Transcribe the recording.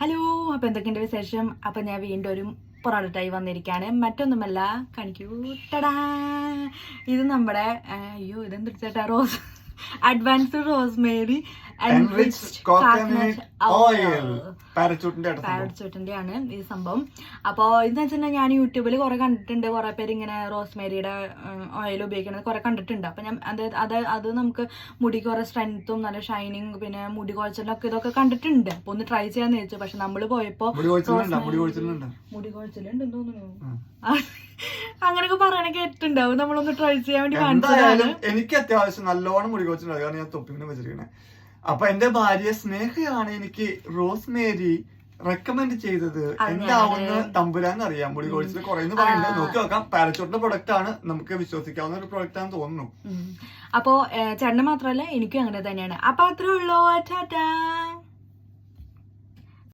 Hello അപ്പൊ എന്തൊക്കെയുണ്ട് വിശേഷം? അപ്പൊ ഞാൻ വീണ്ടും ഒരു പ്രോഡക്റ്റായി വന്നിരിക്കുകയാണ് മറ്റൊന്നുമല്ല കണിക്കൂട്ടടാ. ഇത് നമ്മുടെ അയ്യോ അയ്യോ ചേട്ടാ റോസ്? അഡ്വാൻസ്ഡ് റോസ്മേരി പാരച്ചൂട്ടിന്റെ ആണ് ഈ സംഭവം. അപ്പൊ ഇതെന്ന് വെച്ചിട്ടുണ്ടെങ്കിൽ ഞാൻ യൂട്യൂബിൽ കുറെ കണ്ടിട്ടുണ്ട്. കുറെ പേര് ഇങ്ങനെ റോസ്മേരിയുടെ ഓയിൽ ഉപയോഗിക്കുന്നത് കുറെ കണ്ടിട്ടുണ്ട്. അപ്പൊ ഞാൻ അത് അത് അത് നമുക്ക് മുടി കുറെ സ്ട്രെങ്ത്തും നല്ല ഷൈനിങ് പിന്നെ മുടി കുഴച്ചിലൊക്കെ ഇതൊക്കെ കണ്ടിട്ടുണ്ട്. അപ്പൊ ഒന്ന് ട്രൈ ചെയ്യാന്ന് വെച്ചു പക്ഷെ നമ്മൾ പോയപ്പോ മുടി കൊഴിച്ചിലുണ്ടോ. മുടി കൊഴിച്ചിലുണ്ടോ. മുടി കുഴച്ചിലുണ്ടെന്ന് തോന്നുന്നു. അങ്ങനെയൊക്കെ പറയണ കേട്ടിട്ടുണ്ടാവും. നമ്മളൊന്ന് ട്രൈ ചെയ്യാൻ വേണ്ടി കാണിച്ചതാണ്. എന്തായാലും എനിക്ക് അത്യാവശ്യം നല്ലോണം മുടി അതാണ് ഞാൻ തൊപ്പിങ്ങനെ വെച്ചിരിക്കണേ. അപ്പൊ എന്റെ ഭാര്യ സ്നേഹയാണ് എനിക്ക് റോസ്മേരി റെക്കമെൻഡ് ചെയ്തത്. എന്താവുന്ന തമ്പുരാൻ അറിയാം. മുടി കൊഴിച്ചിൽ കുറയുന്നു പറയുന്നത് നോക്കി നോക്കാം. പാരച്ചോട്ടിന്റെ പ്രൊഡക്റ്റ് ആണ്. നമുക്ക് വിശ്വസിക്കാവുന്ന ഒരു പ്രൊഡക്റ്റ് ആണെന്ന് തോന്നുന്നു. അപ്പോ ചേട്ടന് മാത്രല്ല എനിക്കും അങ്ങനെ തന്നെയാണ്. അപ്പൊ അത്രേ ഉള്ളൂ. ടാറ്റാ.